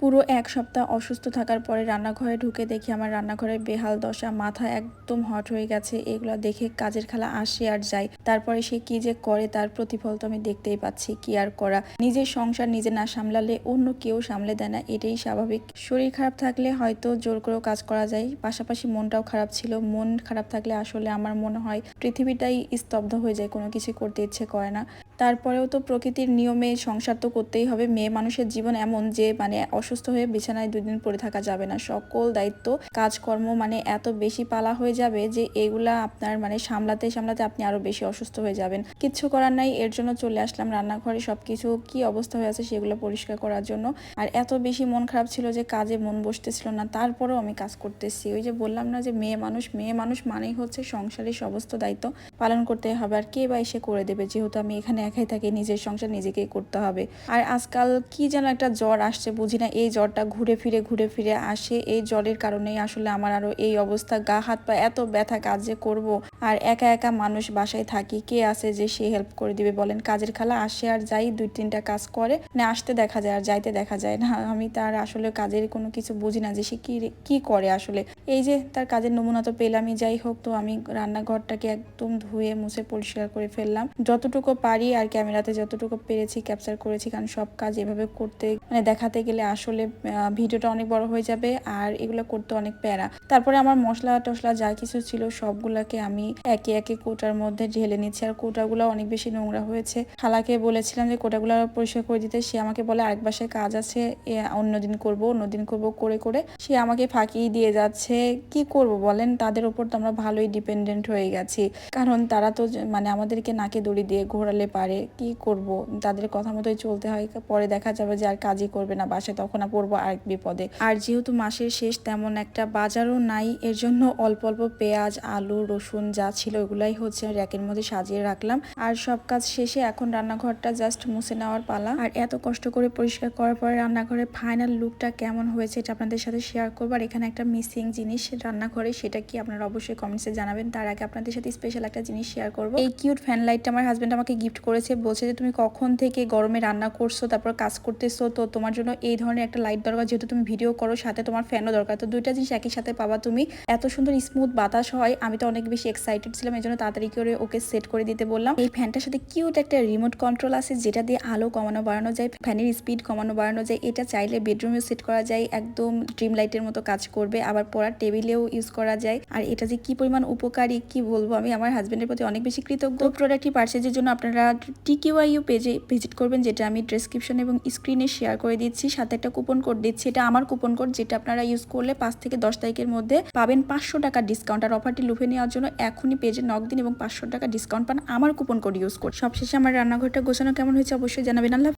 পুরো এক সপ্তাহ অসুস্থ থাকার পরে রান্নাঘরে ঢুকে দেখি আমার রান্নাঘরের বেহাল দশা, মাথা একদম হট হয়ে গেছে, এগুলো দেখে কাজের খালা আসে আর যায়। তারপরে সে কি যে করে তার প্রতিফল তো আমি দেখতেই পাচ্ছি, কি আর করা? নিজের সংসার নিজে না সামলালে অন্য কেউ সামলে দেয় না, এটাই স্বাভাবিক। শরীর খারাপ থাকলে হয়তো জোর করেও কাজ করা যায়, পাশাপাশি মনটাও খারাপ ছিল, মন খারাপ থাকলে আসলে আমার মনে হয় পৃথিবীটাই স্তব্ধ হয়ে যায়, কোনো কিছু করতে ইচ্ছে করে না। তারপরেও তো প্রকৃতির নিয়মে সংসার তো করতেই হবে। মেয়ে মানুষের জীবন এমন যে মানে অসুস্থ হয়ে বিছানায় দুদিন পড়ে থাকা যাবে না। সকল দায়িত্ব, কাজকর্ম মানে এত বেশি পালা হয়ে যাবে যে, এগুলা আপনার মানে সামলাতে সামলাতে আপনি আরও বেশি অসুস্থ হয়ে যাবেন। কিচ্ছু করার নাই, এর জন্য চলে আসলাম রান্নাঘরে। সবকিছু কি অবস্থা হয়ে আছে সেগুলো পরিষ্কার করার জন্য। আর এত বেশি মন খারাপ ছিল যে, কাজে মন বসতেছিল না। তারপরেও আমি কাজ করতেছি। ওই যে বললাম না যে, মেয়ে মানুষ মেয়ে মানুষ মানেই হচ্ছে সংসারের সমস্ত দায়িত্ব পালন করতে হবে। আর কে বা এসে করে দেবে? যেহেতু আমি এখানে একাই থাকি, নিজের সংসার নিজেকেই করতে হবে। আর আজকাল কি যেন একটা জ্বর আসছে, বুঝি না, এই জ্বরটা ঘুরে ফিরে ঘুরে ফিরে আসে। এই জ্বরের কারণেই আসলে আমার আরও এই অবস্থা, গা, হাত, পা এত ব্যথা, কাজ যে করব। আর একা একা মানুষ বাসায় থাকি, কে আছে যে সে হেল্প করে দিবে বলেন? কাজের খালা আসে আর যাই, দুই, তিনটা কাজ করে না আসতে দেখা যায় আর যাইতে দেখা যায় না। আমি তার আসলে কাজের কোনো কিছু বুঝি না যে সে কি কি করে আসলে। এই যে তার কাজের নমুনা তো পেলামই, যাই হোক, তো আমি রান্নাঘরটাকে একদম ধুয়ে, মুছে, পরিষ্কার করে ফেললাম। যতটুকু পারি আর ক্যামেরাতে যতটুকু পেরেছি ক্যাপচার করেছি, কারণ সব কাজ এভাবে করতে মানে দেখাতে গেলে আসলে ভিডিওটা অনেক বড় হয়ে যাবে আর এগুলো করতে অনেক প্যারা। তারপরে আমার মশলা টশলা যা কিছু ছিল সবগুলাকে আমি একে একে কোটার মধ্যে ঢেলে নিচ্ছি আর কোটাগুলো অনেক বেশি নোংরা হয়েছে। খালাকে বলেছিলাম যে কোটাগুলো পরিষ্কার করে দিতে, সে আমাকে বলে আরেক বাসায় কাজ আছে অন্যদিন করব অন্যদিন করব, করে করে। সে আমাকে ফাঁকি দিয়ে যাচ্ছে, কি করব বলেন? তাদের উপর তো আমরা ভালোই ডিপেন্ডেন্ট হয়ে গেছি। কারণ তারা তো মানে আমাদেরকে নাকে দড়ি দিয়ে ঘোরালে পারে। কি করব? তাদের কথা মতোই চলতে হয়। পরে দেখা যাবে যে আর কাজই করবে না বাসায়, তখন আর পড়ব আরেক বিপদে। আর যেহেতু মাসের শেষ তেমন একটা বাজারও নাই, এর জন্য অল্প অল্প পেঁয়াজ, আলু, রসুন যা ছিল ওগুলাই হচ্ছে র্যাকের মধ্যে সাজিয়ে রাখলাম। আর সব কাজ শেষে এখন রান্নাঘরটা জাস্ট মুছে নেওয়ার পালা। আর এত কষ্ট করে পরিষ্কার করার পরে রান্নাঘরের ফাইনাল লুকটা কেমন হয়েছে এটা আপনাদের সাথে শেয়ার করব। আর এখানে একটা মিসিং জিনিস রান্নাঘরে, সেটা কি আপনারা অবশ্যই কমেন্টসে জানাবেন। তার আগে আপনাদের সাথে স্পেশাল একটা জিনিস শেয়ার করব। এই কিউট ফ্যান লাইটটা আমার হাজব্যান্ড আমাকে গিফট করেছে, বলছে যে তুমি কখন থেকে গরমে রান্না করছ, তারপর কাজ করতেছো, তো তোমার জন্য এই ধরনের একটা লাইট দরকার, যেহেতু তুমি ভিডিও করো, সাথে তোমার ফ্যানও দরকার। তো দুইটা জিনিস একই সাথে পাবা তুমি। এত সুন্দর স্মুথ বাতাস হয়, আমি তো অনেক বেশি এক্সাইটেড ছিলাম এই জন্য তাড়াতাড়ি করে ওকে সেট করে দিতে বললাম। এই ফ্যানটার সাথে কিউট একটা রিমোট কন্ট্রোল আছে, যেটা দিয়ে আলো কমানো, বাড়ানো যায় ফ্যানের স্পিড কমানো, বাড়ানো যায়। এটা চাইলে বেডরুমেও সেট করা যায়, একদম ড্রিম লাইটের মতো কাজ করবে, আবার পড়ার টেবিলেও ইউজ করা যায়। আর এটা যে কি পরিমাণ উপকারী, কি বলব আমি, আমার হাজবেন্ডের প্রতি অনেক বেশি কৃতজ্ঞ। প্রোডাক্টটি পার্চেজের জন্য আপনারা টিকিউআইউ পেজে ভিজিট করবেন, যেটা আমি ডেসক্রিপশন এবং স্ক্রিনে শেয়ার করে দিচ্ছি। সাথে একটা কুপন কোড দিচ্ছি। এটা আমার কুপন কোড যেটা আপনারা ইউজ করলে পাঁচ থেকে দশ তারিখের মধ্যে পাবেন পাঁচশো টাকা ডিসকাউন্ট আর অফারটি লুফে নেওয়ার জন্য এখনই পেজে নক দিন এবং পাঁচশো টাকা ডিসকাউন্ট পান আমার কুপন কোড ইউজ করে সবশেষে আমার রান্নাঘরটা গোছানো কেমন হয়েছে অবশ্যই জানাবেন। আল্লাহ